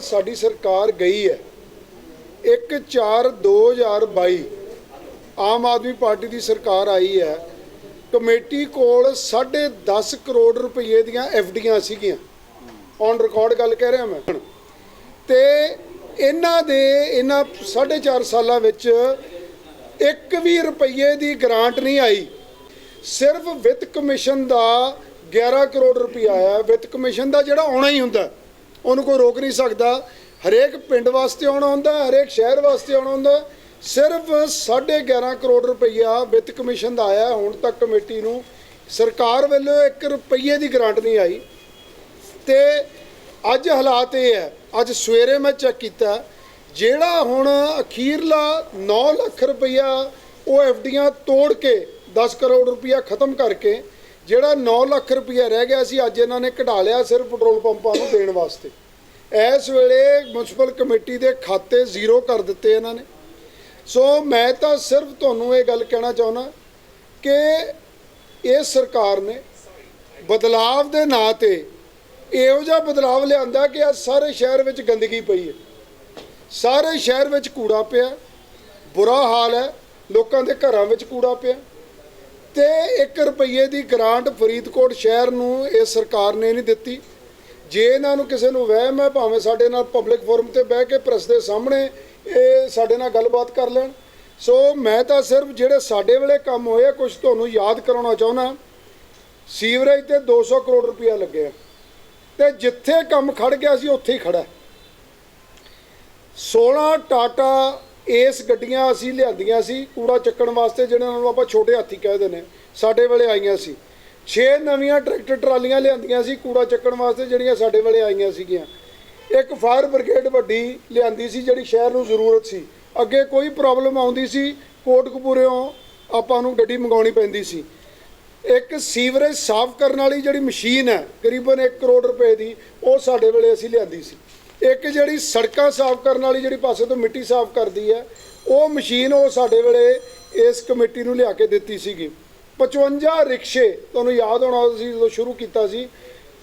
ਸਾਡੀ ਸਰਕਾਰ ਗਈ ਹੈ। 1 4 2022 ਆਮ ਆਦਮੀ ਪਾਰਟੀ ਦੀ ਸਰਕਾਰ ਆਈ ਹੈ। ਕਮੇਟੀ ਕੋਲ 10.5 ਕਰੋੜ ਰੁਪਏ ਦੀਆਂ ਐਫਡੀਆਂ ਸੀਗੀਆਂ। ਔਨ ਰਿਕਾਰਡ ਗੱਲ ਕਹਿ ਰਿਹਾ ਮੈਂ। ਤੇ ਇਹਨਾਂ ਦੇ, ਇਹਨਾਂ 4.5 ਸਾਲਾਂ ਵਿੱਚ ਇੱਕ ਵੀ ਰੁਪਏ ਦੀ ਗ੍ਰਾਂਟ ਨਹੀਂ ਆਈ। ਸਿਰਫ ਵਿੱਤ ਕਮਿਸ਼ਨ ਦਾ 11 ਕਰੋੜ ਰੁਪਇਆ ਆਇਆ। ਵਿੱਤ ਕਮਿਸ਼ਨ ਦਾ ਜਿਹੜਾ ਆਉਣਾ ਹੀ ਹੁੰਦਾ। ਉਹਨੂੰ ਕੋਈ ਰੋਕ ਨਹੀਂ ਸਕਦਾ। ਹਰੇਕ ਪਿੰਡ ਵਾਸਤੇ ਆਉਣਾ ਹੁੰਦਾ, ਹਰੇਕ ਸ਼ਹਿਰ ਵਾਸਤੇ ਆਉਣਾ ਹੁੰਦਾ। ਸਿਰਫ 11.5 ਕਰੋੜ ਰੁਪਈਆ ਵਿੱਤ ਕਮਿਸ਼ਨ ਦਾ ਆਇਆ, ਹੁਣ ਤੱਕ ਕਮੇਟੀ ਨੂੰ। ਸਰਕਾਰ ਵੱਲੋਂ 1 ਰੁਪਈਏ ਦੀ ਗ੍ਰਾਂਟ ਨਹੀਂ ਆਈ। ਤੇ ਅੱਜ ਹਾਲਾਤ ਇਹ ਹੈ, ਅੱਜ ਸਵੇਰੇ ਮੈਂ ਚੈੱਕ ਕੀਤਾ, ਜਿਹੜਾ ਹੁਣ ਅਖੀਰਲਾ 9 ਲੱਖ ਰੁਪਈਆ ਉਹ ਐਫਡੀਆਂ ਤੋੜ ਕੇ 10 ਕਰੋੜ ਰੁਪਈਆ ਖਤਮ ਕਰਕੇ ਜਿਹੜਾ 9 ਲੱਖ ਰੁਪਇਆ ਰਹਿ ਗਿਆ ਸੀ, ਅੱਜ ਇਹਨਾਂ ਨੇ ਕਢਾ ਲਿਆ ਸਿਰਫ ਪੈਟਰੋਲ ਪੰਪਾਂ ਨੂੰ ਦੇਣ ਵਾਸਤੇ। ਇਸ ਵੇਲੇ ਮਿਊਨਿਸਪਲ ਕਮੇਟੀ ਦੇ ਖਾਤੇ ਜ਼ੀਰੋ ਕਰ ਦਿੱਤੇ ਇਹਨਾਂ ਨੇ। ਸੋ ਮੈਂ ਤਾਂ ਸਿਰਫ ਤੁਹਾਨੂੰ ਇਹ ਗੱਲ ਕਹਿਣਾ ਚਾਹੁੰਦਾ ਕਿ ਇਹ ਸਰਕਾਰ ਨੇ ਬਦਲਾਵ ਦੇ ਨਾਂ ਤੇ ਇਹੋ ਜਿਹਾ ਬਦਲਾਵ ਲਿਆਂਦਾ ਕਿ ਅੱਜ ਸਾਰੇ ਸ਼ਹਿਰ ਵਿੱਚ ਗੰਦਗੀ ਪਈ ਹੈ। ਸਾਰੇ ਸ਼ਹਿਰ ਵਿੱਚ ਕੂੜਾ ਪਿਆ। ਬੁਰਾ ਹਾਲ ਹੈ। ਲੋਕਾਂ ਦੇ ਘਰਾਂ ਵਿੱਚ ਕੂੜਾ ਪਿਆ। ਤੇ 1 ਰੁਪਏ ਦੀ ਗ੍ਰਾਂਟ ਫਰੀਦਕੋਟ ਸ਼ਹਿਰ ਨੂੰ ਇਹ ਸਰਕਾਰ ਨੇ ਨਹੀਂ ਦਿੱਤੀ। ਜੇ ਇਹਨਾਂ ਨੂੰ ਕਿਸੇ ਨੂੰ ਵਹਿਮ ਹੈ, ਭਾਵੇਂ ਸਾਡੇ ਨਾਲ ਪਬਲਿਕ ਫੋਰਮ ਤੇ ਬਹਿ ਕੇ ਪ੍ਰੈਸ ਦੇ ਸਾਹਮਣੇ ਇਹ ਸਾਡੇ ਨਾਲ ਗੱਲਬਾਤ ਕਰ ਲੈਣ। ਸੋ ਮੈਂ ਤਾਂ ਸਿਰਫ ਜਿਹੜੇ ਸਾਡੇ ਵੇਲੇ ਕੰਮ ਹੋਏ ਆ ਕੁਝ ਤੁਹਾਨੂੰ ਯਾਦ ਕਰਾਉਣਾ ਚਾਹੁੰਦਾ। ਸੀਵਰੇਜ ਤੇ 200 ਕਰੋੜ ਰੁਪਇਆ ਲੱਗਿਆ ਤੇ ਜਿੱਥੇ ਕੰਮ ਖੜ ਗਿਆ ਸੀ, ਉੱਥੇ ਹੀ ਖੜਾ ਹੈ। 16 ਟਾਟਾ ਇਸ ਗੱਡੀਆਂ ਅਸੀਂ ਲਿਆਂਦੀਆਂ ਸੀ, ਕੂੜਾ ਚੱਕਣ ਵਾਸਤੇ ਜਿਹਨਾਂ ਨੂੰ ਆਪਾਂ ਛੋਟੇ ਹਾਥੀ ਕਹਿੰਦੇ ਨੇ ਸਾਡੇ ਵੇਲੇ ਆਈਆਂ ਸੀ। 6 ਨਵੀਆਂ ਟਰੈਕਟਰ ਟਰਾਲੀਆਂ ਲਿਆਂਦੀਆਂ ਸੀ, ਕੂੜਾ ਚੱਕਣ ਵਾਸਤੇ ਜਿਹੜੀਆਂ ਸਾਡੇ ਵੇਲੇ ਆਈਆਂ ਸੀਗੀਆਂ। ਇੱਕ ਫਾਇਰ ਬ੍ਰਿਗੇਡ ਵੱਡੀ ਲਿਆਂਦੀ ਸੀ, ਜਿਹੜੀ ਸ਼ਹਿਰ ਨੂੰ ਜ਼ਰੂਰਤ ਸੀ। ਅੱਗੇ ਕੋਈ ਪ੍ਰੋਬਲਮ ਆਉਂਦੀ ਸੀ, ਕੋਟਕਪੂਰਿਓਂ ਆਪਾਂ ਨੂੰ ਗੱਡੀ ਮੰਗਾਉਣੀ ਪੈਂਦੀ ਸੀ। ਇੱਕ ਸੀਵਰੇਜ ਸਾਫ਼ ਕਰਨ ਵਾਲੀ ਜਿਹੜੀ ਮਸ਼ੀਨ ਹੈ, ਕਰੀਬਨ 1 ਕਰੋੜ ਰੁਪਏ ਦੀ, ਉਹ ਸਾਡੇ ਵੇਲੇ ਅਸੀਂ ਲਿਆਂਦੀ ਸੀ। ਇੱਕ ਜਿਹੜੀ ਸੜਕਾਂ ਸਾਫ਼ ਕਰਨ ਵਾਲੀ ਜਿਹੜੀ ਪਾਸੇ ਤੋਂ ਮਿੱਟੀ ਸਾਫ਼ ਕਰਦੀ ਹੈ, ਉਹ ਮਸ਼ੀਨ ਉਹ ਸਾਡੇ ਵੇਲੇ ਇਸ ਕਮੇਟੀ ਨੂੰ ਲਿਆ ਕੇ ਦਿੱਤੀ ਸੀਗੀ। 55 ਰਿਕਸ਼ੇ, ਤੁਹਾਨੂੰ ਯਾਦ ਹੋਣਾ ਸੀ ਜਦੋਂ ਸ਼ੁਰੂ ਕੀਤਾ ਸੀ,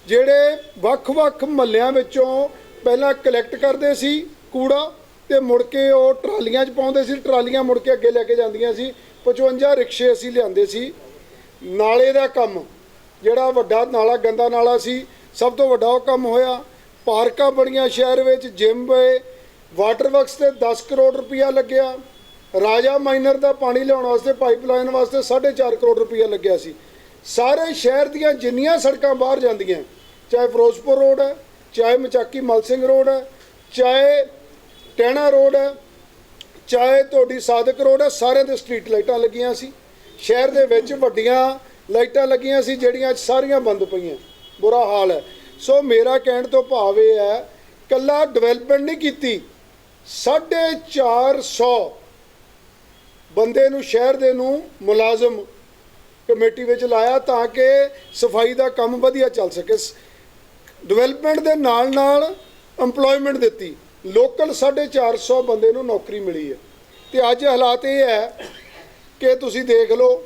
ਜਿਹੜੇ ਵੱਖ-ਵੱਖ ਮਹੱਲਿਆਂ ਵਿੱਚੋਂ ਪਹਿਲਾਂ ਕਲੈਕਟ ਕਰਦੇ ਸੀ ਕੂੜਾ ਤੇ ਮੁੜ ਕੇ ਉਹ ਟਰਾਲੀਆਂ 'ਚ ਪਾਉਂਦੇ ਸੀ, ਟਰਾਲੀਆਂ ਮੁੜ ਕੇ ਅੱਗੇ ਲੈ ਕੇ ਜਾਂਦੀਆਂ ਸੀ। 55 ਰਿਕਸ਼ੇ ਅਸੀਂ ਲਿਆਂਦੇ ਸੀ। ਨਾਲੇ ਦਾ ਕੰਮ, ਜਿਹੜਾ ਵੱਡਾ ਨਾਲਾ, ਗੰਦਾ ਨਾਲਾ ਸੀ, ਸਭ ਤੋਂ ਵੱਡਾ ਉਹ ਕੰਮ ਹੋਇਆ। ਪਾਰਕਾਂ ਬਣੀਆਂ ਸ਼ਹਿਰ ਵਿੱਚ ਜਿਮ ਬਏ ਵਾਟਰ ਵਰਕਸ ਤੇ 10 ਕਰੋੜ ਰੁਪਇਆ ਲੱਗਿਆ। ਰਾਜਾ ਮਾਈਨਰ ਦਾ ਪਾਣੀ ਲਿਆਉਣ ਵਾਸਤੇ ਪਾਈਪਲਾਈਨ ਵਾਸਤੇ 4.5 ਕਰੋੜ ਰੁਪਇਆ ਲੱਗਿਆ ਸੀ। ਸਾਰੇ ਸ਼ਹਿਰ ਦੀਆਂ ਜਿੰਨੀਆਂ ਸੜਕਾਂ ਬਾਹਰ ਜਾਂਦੀਆਂ, ਚਾਹੇ ਫਿਰੋਜ਼ਪੁਰ ਰੋਡ ਹੈ, ਚਾਹੇ ਮਚਾਕੀ ਮਲ ਸਿੰਘ ਰੋਡ ਹੈ, ਚਾਹੇ ਟਹਿਣਾ ਰੋਡ ਹੈ, ਚਾਹੇ ਤੁਹਾਡੀ ਸਾਦਕ ਰੋਡ ਹੈ, ਸਾਰਿਆਂ ਦੇ ਸਟਰੀਟ ਲਾਈਟਾਂ ਲੱਗੀਆਂ ਸੀ। ਸ਼ਹਿਰ ਦੇ ਵਿੱਚ ਵੱਡੀਆਂ ਲਾਈਟਾਂ ਲੱਗੀਆਂ ਸੀ, ਜਿਹੜੀਆਂ ਅੱਜ ਸਾਰੀਆਂ ਬੰਦ ਪਈਆਂ। ਬੁਰਾ ਹਾਲ ਹੈ। ਸੋ ਮੇਰਾ ਕਹਿਣ ਤੋਂ ਭਾਵ ਇਹ ਹੈ ਕੱਲਾ ਡਿਵੈਲਪਮੈਂਟ ਨਹੀਂ ਕੀਤੀ 450 ਬੰਦੇ ਨੂੰ, ਸ਼ਹਿਰ ਦੇ ਨੂੰ ਮੁਲਾਜ਼ਮ ਕਮੇਟੀ ਵਿੱਚ ਲਾਇਆ ਤਾਂ ਕਿ ਸਫ਼ਾਈ ਦਾ ਕੰਮ ਵਧੀਆ ਚੱਲ ਸਕੇ। ਡਿਵੈਲਪਮੈਂਟ ਦੇ ਨਾਲ ਨਾਲ EMPLOYMENT ਦਿੱਤੀ। ਲੋਕਲ 450 ਬੰਦੇ ਨੂੰ ਨੌਕਰੀ ਮਿਲੀ ਹੈ। ਤੇ ਅੱਜ ਹਾਲਾਤ ਇਹ ਹੈ ਕਿ ਤੁਸੀਂ ਦੇਖ ਲਓ,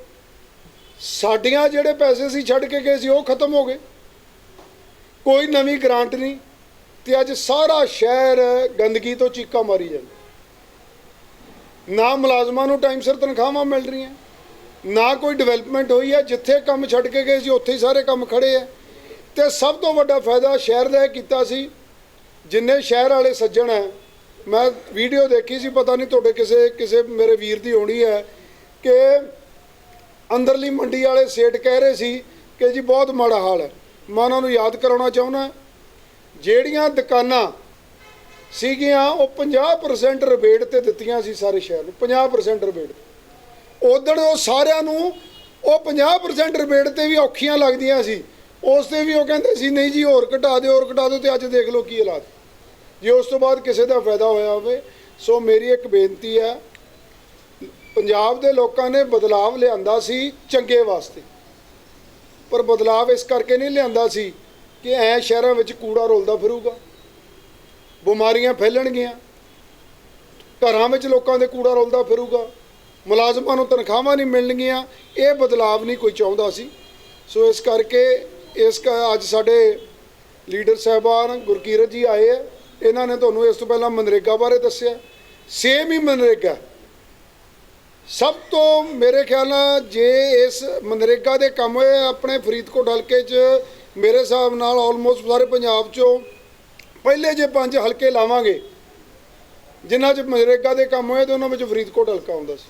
ਸਾਡੀਆਂ ਜਿਹੜੇ ਪੈਸੇ ਸੀ ਛੱਡ ਕੇ ਗਏ ਸੀ, ਉਹ ਖਤਮ ਹੋ ਗਏ। ਕੋਈ ਨਵੀਂ ਗ੍ਰਾਂਟ ਨਹੀਂ ਤੇ ਅੱਜ ਸਾਰਾ ਸ਼ਹਿਰ ਗੰਦਗੀ ਤੋਂ ਚੀਕਾਂ ਮਾਰੀ ਜਾਂਦਾ। ਨਾ ਮੁਲਾਜ਼ਮਾਂ ਨੂੰ ਟਾਈਮ ਸਿਰ ਤਨਖਾਹਾਂ ਮਿਲ ਰਹੀਆਂ, ਨਾ ਕੋਈ ਡਿਵੈਲਪਮੈਂਟ ਹੋਈ ਹੈ, ਜਿੱਥੇ ਕੰਮ ਛੱਡ ਕੇ ਗਏ ਸੀ, ਉੱਥੇ ਹੀ ਸਾਰੇ ਕੰਮ ਖੜੇ ਆ ਤੇ ਸਭ ਤੋਂ ਵੱਡਾ ਫਾਇਦਾ ਸ਼ਹਿਰ ਦਾ ਇਹ ਕੀਤਾ ਸੀ, ਜਿੰਨੇ ਸ਼ਹਿਰ ਵਾਲੇ ਸੱਜਣ ਹੈ, ਮੈਂ ਵੀਡੀਓ ਦੇਖੀ ਸੀ, ਪਤਾ ਨਹੀਂ ਤੁਹਾਡੇ ਕਿਸੇ ਕਿਸੇ ਮੇਰੇ ਵੀਰ ਦੀ ਹੋਣੀ ਹੈ ਕਿ ਅੰਦਰਲੀ ਮੰਡੀ ਵਾਲੇ ਸੇਠ ਕਹਿ ਰਹੇ ਸੀ ਕਿ ਜੀ ਬਹੁਤ ਮਾੜਾ ਹਾਲ ਹੈ। ਮੈਂ ਉਹਨਾਂ ਨੂੰ ਯਾਦ ਕਰਾਉਣਾ ਚਾਹੁੰਦਾ, ਜਿਹੜੀਆਂ ਦੁਕਾਨਾਂ ਸੀਗੀਆਂ, ਉਹ 50% ਰਿਬੇਟ ਤੇ ਦਿੱਤੀਆਂ ਸੀ ਸਾਰੇ ਸ਼ਹਿਰ ਨੂੰ 50% ਰਿਬੇਟ ਉਧਰ ਉਹ ਸਾਰਿਆਂ ਨੂੰ ਉਹ 50% ਰਿਬੇਟ ਤੇ ਵੀ ਔਖੀਆਂ ਲੱਗਦੀਆਂ ਸੀ। ਉਸ ਤੇ ਵੀ ਉਹ ਕਹਿੰਦੇ ਸੀ, ਨਹੀਂ ਜੀ, ਹੋਰ ਘਟਾ ਦਿਓ, ਹੋਰ ਘਟਾ ਦਿਓ ਤੇ ਅੱਜ ਦੇਖ ਲਓ ਕੀ ਹਾਲਾਤ ਜੇ ਉਸ ਤੋਂ ਬਾਅਦ ਕਿਸੇ ਦਾ ਫਾਇਦਾ ਹੋਇਆ ਹੋਵੇ, ਸੋ ਮੇਰੀ ਇੱਕ ਬੇਨਤੀ ਹੈ, ਪੰਜਾਬ ਦੇ ਲੋਕਾਂ ਨੇ ਬਦਲਾਵ ਲਿਆਂਦਾ ਸੀ ਚੰਗੇ ਵਾਸਤੇ। ਪਰ ਬਦਲਾਵ ਇਸ ਕਰਕੇ ਨਹੀਂ ਲਿਆਂਦਾ ਸੀ ਕਿ ਐ ਸ਼ਹਿਰਾਂ ਵਿੱਚ ਕੂੜਾ ਰੋਲਦਾ ਫਿਰੂਗਾ। ਬਿਮਾਰੀਆਂ ਫੈਲਣਗੀਆਂ। ਘਰਾਂ ਵਿੱਚ ਲੋਕਾਂ ਦੇ ਕੂੜਾ ਰੁਲਦਾ ਫਿਰੂਗਾ। ਮੁਲਾਜ਼ਮਾਂ ਨੂੰ ਤਨਖਾਹਾਂ ਨਹੀਂ ਮਿਲਣਗੀਆਂ। ਇਹ ਬਦਲਾਵ ਨਹੀਂ ਕੋਈ ਚਾਹੁੰਦਾ ਸੀ। ਸੋ ਇਸ ਕਰਕੇ ਇਸ ਕਾ ਅੱਜ ਸਾਡੇ ਲੀਡਰ ਸਾਹਿਬਾਨ ਗੁਰਕੀਰਤ ਜੀ ਆਏ ਹੈ ਇਹਨਾਂ ਨੇ ਤੁਹਾਨੂੰ ਇਸ ਤੋਂ ਪਹਿਲਾਂ ਮਨਰੇਗਾ ਬਾਰੇ ਦੱਸਿਆ। ਸੇਮ ਹੀ ਮਨਰੇਗਾ। ਸਭ ਤੋਂ ਮੇਰੇ ਖਿਆਲ ਨਾਲ ਜੇ ਇਸ ਮਨਰੇਗਾ ਦੇ ਕੰਮ ਹੋਏ, ਆਪਣੇ ਫਰੀਦਕੋਟ ਹਲਕੇ 'ਚ ਮੇਰੇ ਹਿਸਾਬ ਨਾਲ ਆਲਮੋਸਟ ਸਾਰੇ ਪੰਜਾਬ 'ਚੋਂ ਪਹਿਲੇ ਜੇ ਪੰਜ ਹਲਕੇ ਲਾਵਾਂਗੇ, ਜਿਨ੍ਹਾਂ 'ਚ ਮਨਰੇਗਾ ਦੇ ਕੰਮ ਹੋਏ ਤੇ ਉਹਨਾਂ ਵਿੱਚ ਫਰੀਦਕੋਟ ਹਲਕਾ ਆਉਂਦਾ ਸੀ।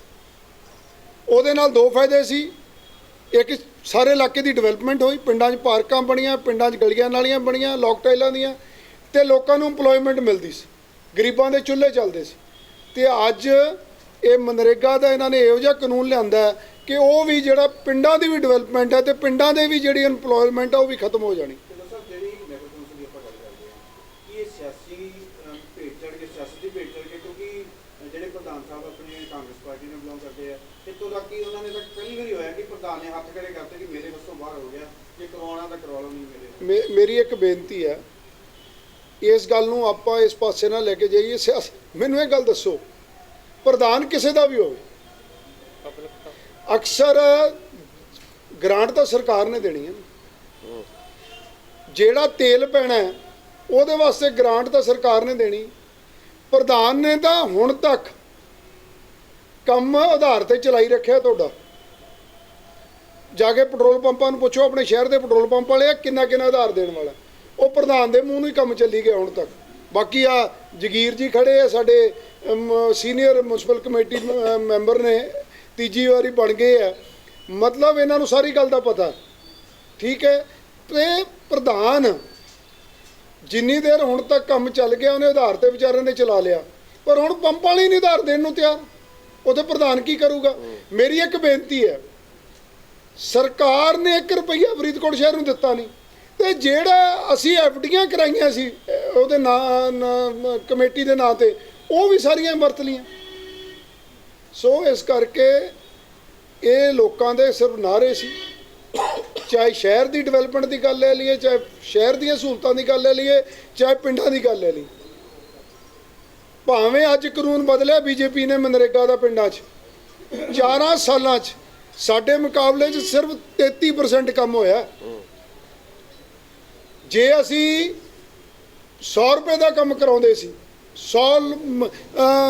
ਉਹਦੇ ਨਾਲ ਦੋ ਫਾਇਦੇ ਸੀ। ਇੱਕ ਸਾਰੇ ਇਲਾਕੇ ਦੀ ਡਿਵੈਲਪਮੈਂਟ ਹੋਈ, ਪਿੰਡਾਂ 'ਚ ਪਾਰਕਾਂ ਬਣੀਆਂ, ਪਿੰਡਾਂ 'ਚ ਗਲੀਆਂ ਨਾਲੀਆਂ ਬਣੀਆਂ, ਲੋਕ ਟਾਈਲਾਂ ਦੀਆਂ, ਤੇ ਲੋਕਾਂ ਨੂੰ EMPLOYMENT ਮਿਲਦੀ ਸੀ। ਗਰੀਬਾਂ ਦੇ ਚੁੱਲ੍ਹੇ ਚੱਲਦੇ ਸੀ। ਤੇ ਅੱਜ ਇਹ ਮਨਰੇਗਾ ਦਾ ਇਹਨਾਂ ਨੇ ਇਹੋ ਜਿਹਾ ਕਾਨੂੰਨ ਲਿਆਂਦਾ ਕਿ ਉਹ ਵੀ ਜਿਹੜਾ ਪਿੰਡਾਂ ਦੀ ਵੀ ਡਿਵੈਲਪਮੈਂਟ ਹੈ ਤੇ ਪਿੰਡਾਂ ਦੇ ਵੀ ਜਿਹੜੀ EMPLOYMENT ਆ ਉਹ ਵੀ ਖਤਮ ਹੋ ਜਾਣੀ। ਮੇਰੇ ਇੱਕ ਬੇਨਤੀ ਹੈ ਇਸ ਗੱਲ ਨੂੰ ਆਪਾਂ ਇਸ ਪਾਸੇ ਨਾਲ ਲੈ ਕੇ ਜਾਈਏ ਮੈਨੂੰ ਇਹ ਗੱਲ ਦੱਸੋ ਪ੍ਰਧਾਨ ਕਿਸੇ ਦਾ ਵੀ ਹੋਵੇ। ਅਕਸਰ ਗ੍ਰਾਂਟ ਤਾਂ ਸਰਕਾਰ ਨੇ ਦੇਣੀ ਹੈ ਜਿਹੜਾ ਤੇਲ ਪੈਣਾ ਉਹਦੇ ਵਾਸਤੇ ਗ੍ਰਾਂਟ ਤਾਂ ਸਰਕਾਰ ਨੇ ਦੇਣੀ। ਪ੍ਰਧਾਨ ਨੇ ਤਾਂ ਹੁਣ ਤੱਕ ਕੰਮ ਆਧਾਰ ਤੇ ਚਲਾਈ ਰੱਖਿਆ ਤੁਹਾਡਾ। ਜਾ ਕੇ ਪੈਟਰੋਲ ਪੰਪਾਂ ਨੂੰ ਪੁੱਛੋ, ਆਪਣੇ ਸ਼ਹਿਰ ਦੇ ਪੈਟਰੋਲ ਪੰਪ ਵਾਲੇ ਆ ਕਿੰਨਾ ਕਿੰਨਾ ਆਧਾਰ ਦੇਣ ਵਾਲਾ। ਉਹ ਪ੍ਰਧਾਨ ਦੇ ਮੂੰਹ ਨੂੰ ਹੀ ਕੰਮ ਚੱਲੀ ਗਿਆ ਹੁਣ ਤੱਕ। ਬਾਕੀ ਆ ਜਗੀਰ ਜੀ ਖੜੇ ਆ, ਸਾਡੇ ਸੀਨੀਅਰ ਮਿਊਨਿਸਪਲ ਕਮੇਟੀ ਮੈਂਬਰ ਨੇ, ਤੀਜੀ ਵਾਰੀ ਬਣ ਗਏ ਆ। ਮਤਲਬ ਇਹਨਾਂ ਨੂੰ ਸਾਰੀ ਗੱਲ ਦਾ ਪਤਾ। ਠੀਕ ਹੈ? ਤੇ ਪ੍ਰਧਾਨ, ਜਿੰਨੀ ਦੇਰ ਹੁਣ ਤੱਕ ਕੰਮ ਚੱਲ ਗਿਆ, ਉਹਨੇ ਆਧਾਰ ਤੇ ਵਿਚਾਰਿਆਂ ਨੇ ਚਲਾ ਲਿਆ। ਪਰ ਹੁਣ ਪੰਪ ਵਾਲੀ ਨਹੀਂ ਆਧਾਰ ਦੇਣ ਨੂੰ ਤਿਆਰ। ਉਹਦੇ ਪ੍ਰਧਾਨ ਕੀ ਕਰੂਗਾ? ਮੇਰੀ ਇੱਕ ਬੇਨਤੀ ਹੈ, ਸਰਕਾਰ ਨੇ 1 ਰੁਪਈਆ ਫਰੀਦਕੋਟ ਸ਼ਹਿਰ ਨੂੰ ਦਿੱਤਾ ਨਹੀਂ। ਤੇ ਜਿਹੜਾ ਅਸੀਂ ਐਫਡੀਆਂ ਕਰਾਈਆਂ ਸੀ ਉਹਦੇ ਨਾਂ ਕਮੇਟੀ ਦੇ ਨਾਂ ਤੇ, ਉਹ ਵੀ ਸਾਰੀਆਂ ਵਰਤ ਲੀਆਂ ਸੋ ਇਸ ਕਰਕੇ ਇਹ ਲੋਕਾਂ ਦੇ ਸਿਰਫ ਨਾਰੇ ਸੀ। ਚਾਹੇ ਸ਼ਹਿਰ ਦੀ ਡਿਵੈਲਪਮੈਂਟ ਦੀ ਗੱਲ ਲੈ ਲਈਏ, ਚਾਹੇ ਸ਼ਹਿਰ ਦੀਆਂ ਸਹੂਲਤਾਂ ਦੀ ਗੱਲ ਲੈ ਲਈਏ, ਚਾਹੇ ਪਿੰਡਾਂ ਦੀ ਗੱਲ ਲੈ ਲਈਏ। ਭਾਵੇਂ ਅੱਜ ਕਾਨੂੰਨ ਬਦਲਿਆ ਬੀਜੇਪੀ ਨੇ ਮਨਰੇਗਾ ਦਾ ਪਿੰਡਾਂ 'ਚ। 4 ਸਾਲਾਂ 'ਚ ਸਾਡੇ ਮੁਕਾਬਲੇ 'ਚ ਸਿਰਫ 33% ਕੰਮ ਹੋਇਆ। ਜੇ ਅਸੀਂ 100 ਰੁਪਏ ਦਾ ਕੰਮ ਕਰਾਉਂਦੇ ਸੀ। 100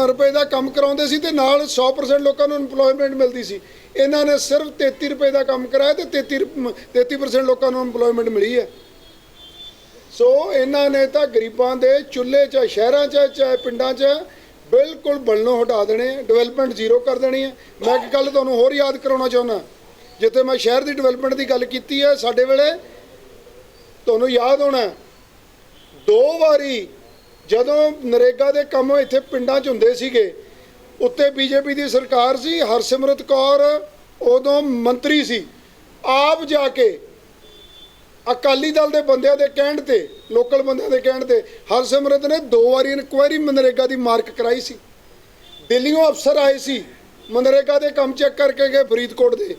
ਰੁਪਏ ਦਾ ਕੰਮ ਕਰਾਉਂਦੇ ਸੀ ਤੇ ਨਾਲ 100% ਲੋਕਾਂ ਨੂੰ EMPLOYMENT ਮਿਲਦੀ ਸੀ। ਇਹਨਾਂ ਨੇ ਸਿਰਫ 33 ਰੁਪਏ ਦਾ ਕੰਮ ਕਰਾਇਆ ਤੇ 33 ਰੁਪ- 33% ਲੋਕਾਂ ਨੂੰ EMPLOYMENT ਮਿਲੀ ਹੈ। ਸੋ ਇਹਨਾਂ ਨੇ ਤਾਂ ਗਰੀਬਾਂ ਦੇ ਚੁੱਲ੍ਹੇ 'ਚ, ਸ਼ਹਿਰਾਂ 'ਚ, ਚਾਹੇ ਪਿੰਡਾਂ 'ਚ ਬਿਲਕੁਲ ਬਣਨੋਂ ਹਟਾ ਦੇਣੇ ਡਿਵੈਲਪਮੈਂਟ ਜ਼ੀਰੋ ਕਰ ਦੇਣੀ ਹੈ। ਮੈਂ ਇੱਕ ਗੱਲ ਤੁਹਾਨੂੰ ਹੋਰ ਯਾਦ ਕਰਾਉਣਾ ਚਾਹੁੰਦਾ ਜਿੱਥੇ ਮੈਂ ਸ਼ਹਿਰ ਦੀ ਡਿਵੈਲਪਮੈਂਟ ਦੀ ਗੱਲ ਕੀਤੀ ਹੈ, ਸਾਡੇ ਵੇਲੇ, ਤੁਹਾਨੂੰ ਯਾਦ ਹੋਣਾ ਦੋ ਵਾਰੀ ਜਦੋਂ ਨਰੇਗਾ ਦੇ ਕੰਮ ਇੱਥੇ ਪਿੰਡਾਂ 'ਚ ਹੁੰਦੇ ਸੀਗੇ, ਉੱਤੇ ਬੀਜੇਪੀ ਦੀ ਸਰਕਾਰ ਸੀ, ਹਰਸਿਮਰਤ ਕੌਰ ਉਦੋਂ ਮੰਤਰੀ ਸੀ। ਆਪ ਜਾ ਕੇ ਅਕਾਲੀ ਦਲ ਦੇ ਬੰਦਿਆਂ ਦੇ ਕਹਿਣ ਤੇ, ਲੋਕਲ ਬੰਦਿਆਂ ਦੇ ਕਹਿਣ ਤੇ ਹਰਸਿਮਰਤ ਨੇ ਦੋ ਵਾਰੀ ਇਨਕੁਆਇਰੀ ਮਨਰੇਗਾ ਦੀ ਮਾਰਕ ਕਰਾਈ ਸੀ। ਦਿੱਲੀੋਂ ਅਫਸਰ ਆਏ ਸੀ, ਮਨਰੇਗਾ ਦੇ ਕੰਮ ਚੈੱਕ ਕਰਕੇ ਗਏ ਫਰੀਦਕੋਟ ਦੇ,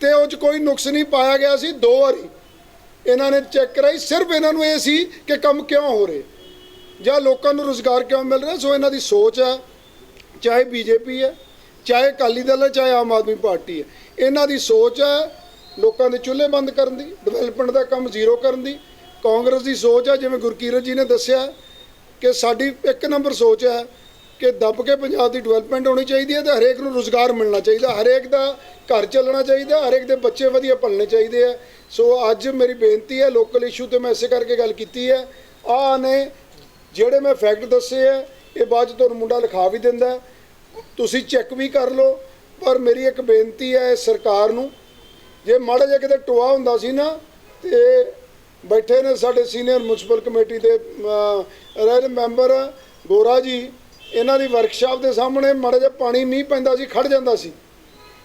ਤੇ ਉਹ 'ਚ ਕੋਈ ਨੁਕਸ ਨਹੀਂ ਪਾਇਆ ਗਿਆ ਸੀ, ਦੋ ਵਾਰੀ। ਇਹਨਾਂ ਨੇ ਚੈੱਕ ਕਰਾਈ, ਸਿਰਫ ਇਹਨਾਂ ਨੂੰ ਇਹ ਸੀ ਕਿ ਕੰਮ ਕਿਉਂ ਹੋ ਰਹੇ। ਜਾਂ ਲੋਕਾਂ ਨੂੰ ਰੋਜ਼ਗਾਰ ਕਿਉਂ ਮਿਲ ਰਿਹਾ, ਸੋ ਇਹਨਾਂ ਦੀ ਸੋਚ ਹੈ ਚਾਹੇ ਬੀਜੇਪੀ ਹੈ, ਚਾਹੇ ਅਕਾਲੀ ਦਲ ਹੈ, ਚਾਹੇ ਆਮ ਆਦਮੀ ਪਾਰਟੀ ਹੈ। ਇਹਨਾਂ ਦੀ ਸੋਚ ਹੈ ਲੋਕਾਂ ਦੇ ਚੁੱਲ੍ਹੇ ਬੰਦ ਕਰਨ ਦੀ, ਡਿਵੈਲਪਮੈਂਟ ਦਾ ਕੰਮ ਜ਼ੀਰੋ ਕਰਨ ਦੀ। ਕਾਂਗਰਸ ਦੀ ਸੋਚ ਹੈ ਜਿਵੇਂ ਗੁਰਕੀਰਤ ਜੀ ਨੇ ਦੱਸਿਆ ਕਿ ਸਾਡੀ ਇੱਕ ਨੰਬਰ ਸੋਚ ਹੈ ਕਿ ਦੱਬ ਕੇ ਪੰਜਾਬ ਦੀ ਡਿਵੈਲਪਮੈਂਟ ਹੋਣੀ ਚਾਹੀਦੀ ਹੈ ਤੇ ਹਰੇਕ ਨੂੰ ਰੋਜ਼ਗਾਰ ਮਿਲਣਾ ਚਾਹੀਦਾ, ਹਰੇਕ ਦਾ ਘਰ ਚੱਲਣਾ ਚਾਹੀਦਾ, ਹਰੇਕ ਦੇ ਬੱਚੇ ਵਧੀਆ ਪਲਣੇ ਚਾਹੀਦੇ ਆ। ਸੋ ਅੱਜ ਮੇਰੀ ਬੇਨਤੀ ਹੈ ਲੋਕਲ ਇਸ਼ੂ ਤੇ ਮੈਂ ਇਸੇ ਕਰਕੇ ਗੱਲ ਕੀਤੀ ਹੈ। ਆਹ ਨੇ ਜਿਹੜੇ ਮੈਂ ਫੈਕਟ ਦੱਸੇ ਆ, ਇਹ ਬਾਅਦ 'ਚ ਤੁਹਾਨੂੰ ਮੁੰਡਾ ਲਿਖਾ ਵੀ ਦਿੰਦਾ। ਤੁਸੀਂ ਚੈੱਕ ਵੀ ਕਰ ਲਓ, ਪਰ ਮੇਰੀ ਇੱਕ ਬੇਨਤੀ ਹੈ ਸਰਕਾਰ ਨੂੰ, ਜੇ ਮਾੜਾ ਜਿਹਾ ਕਿਤੇ ਟੋਆ ਹੁੰਦਾ ਸੀ ਨਾ, ਤੇ ਬੈਠੇ ਨੇ ਸਾਡੇ ਸੀਨੀਅਰ ਮਿਊਨਿਸਪਲ ਕਮੇਟੀ ਦੇ ਰਹਿ ਮੈਂਬਰ ਗੋਰਾ ਜੀ ਇਹਨਾਂ ਦੀ ਵਰਕਸ਼ਾਪ ਦੇ ਸਾਹਮਣੇ ਮਾੜਾ ਜਿਹਾ ਪਾਣੀ ਮੀਂਹ ਪੈਂਦਾ ਸੀ ਖੜ ਜਾਂਦਾ ਸੀ।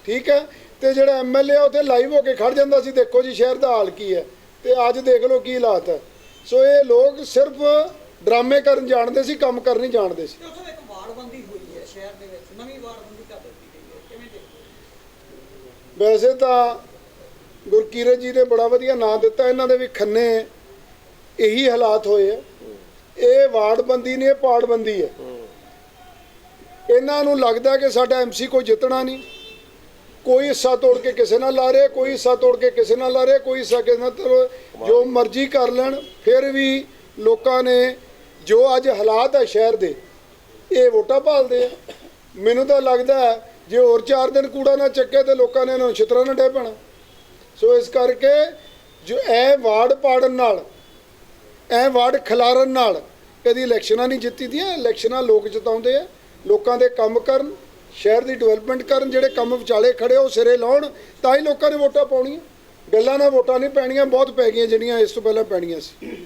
ਠੀਕ ਹੈ? ਤੇ ਜਿਹੜਾ ਐਮਐਲਏ ਆ ਉੱਥੇ ਲਾਈਵ ਹੋ ਕੇ ਖੜ ਜਾਂਦਾ ਸੀ। ਦੇਖੋ ਜੀ ਸ਼ਹਿਰ ਦਾ ਹਾਲ ਕੀ ਹੈ? ਤੇ ਅੱਜ ਦੇਖ ਲਓ ਕੀ ਹਾਲਾਤ ਹੈ। ਸੋ ਇਹ ਲੋਕ ਸਿਰਫ ਡਰਾਮੇ ਕਰਨ ਜਾਣਦੇ ਸੀ ਕੰਮ ਕਰਨ ਨਹੀਂ ਜਾਣਦੇ ਸੀ। ਤੇ ਉੱਥੇ ਇੱਕ ਵਾਰਡਬੰਦੀ ਹੋਈ ਹੈ ਸ਼ਹਿਰ ਦੇ ਵਿੱਚ। ਨਵੀਂ ਵਾਰਡਬੰਦੀ ਕਰ ਦਿੱਤੀ ਗਈ ਹੈ। ਕਿਵੇਂ ਦੇਖਦੇ ਹੋ? ਵੈਸੇ ਤਾਂ ਗੁਰਕੀਰਤ ਜੀ ਨੇ ਬੜਾ ਵਧੀਆ ਨਾਂ ਦਿੱਤਾ। ਇਹਨਾਂ ਦੇ ਵੀ ਖੰਨੇ ਇਹੀ ਹਾਲਾਤ ਹੋਏ ਆ ਇਹ ਵਾਰਡਬੰਦੀ ਨਹੀਂ ਇਹ ਪਾੜਬੰਦੀ ਹੈ। ਇਹਨਾਂ ਨੂੰ ਲੱਗਦਾ ਕਿ ਸਾਡਾ ਐਮਸੀ ਕੋਈ ਜਿੱਤਣਾ ਨਹੀਂ। ਕੋਈ ਹਿੱਸਾ ਤੋੜ ਕੇ ਕਿਸੇ ਨਾਲ ਲਾ ਰਿਹਾ, ਕੋਈ ਹਿੱਸਾ ਤੋੜ ਕੇ ਕਿਸੇ ਨਾਲ ਲਾ ਰਿਹਾ, ਕੋਈ ਹਿੱਸਾ ਕਿਸੇ ਨਾਲ ਤੋੜ- ਜੋ ਮਰਜ਼ੀ ਕਰ ਲੈਣ, ਫਿਰ ਵੀ ਲੋਕਾਂ ਨੇ ਜੋ ਅੱਜ ਹਾਲਾਤ ਹੈ ਸ਼ਹਿਰ ਦੇ, ਇਹ ਵੋਟਾਂ ਭਾਲਦੇ ਆ। ਮੈਨੂੰ ਤਾਂ ਲੱਗਦਾ ਜੇ ਹੋਰ 4 ਦਿਨ ਕੂੜਾ ਨਾ ਚੱਕੇ ਤੇ ਲੋਕਾਂ ਨੇ ਇਹਨਾਂ ਨੂੰ ਛਿੱਤਰਾਂ ਨਾ ਡੇ ਪੈਣਾ। ਸੋ ਇਸ ਕਰਕੇ ਜੋ ਇਹ ਵਾਰਡ ਪਾੜਨ ਨਾਲ, ਇਹ ਵਾਰਡ ਖਿਲਾਰਨ ਨਾਲ ਕਦੀ ਇਲੈਕਸ਼ਨਾਂ ਨਹੀਂ ਜਿੱਤੀ ਦੀਆਂ, ਇਲੈਕਸ਼ਨਾਂ ਲੋਕ ਜਿਤਾਉਂਦੇ ਆ। ਲੋਕਾਂ ਦੇ ਕੰਮ ਕਰਨ, ਸ਼ਹਿਰ ਦੀ ਡਿਵੈਲਪਮੈਂਟ ਕਰਨ, ਜਿਹੜੇ ਕੰਮ ਵਿਚਾਲੇ ਖੜੇ ਉਹ ਸਿਰੇ ਲਾਉਣ, ਤਾਂ ਹੀ ਲੋਕਾਂ ਨੇ ਵੋਟਾਂ ਪਾਉਣੀਆਂ। ਗੱਲਾਂ ਨਾਲ ਵੋਟਾਂ ਨਹੀਂ ਪੈਣੀਆਂ, ਬਹੁਤ ਪੈ ਗਈਆਂ ਜਿਹੜੀਆਂ ਇਸ ਤੋਂ ਪਹਿਲਾਂ ਪੈਣੀਆਂ ਸੀ।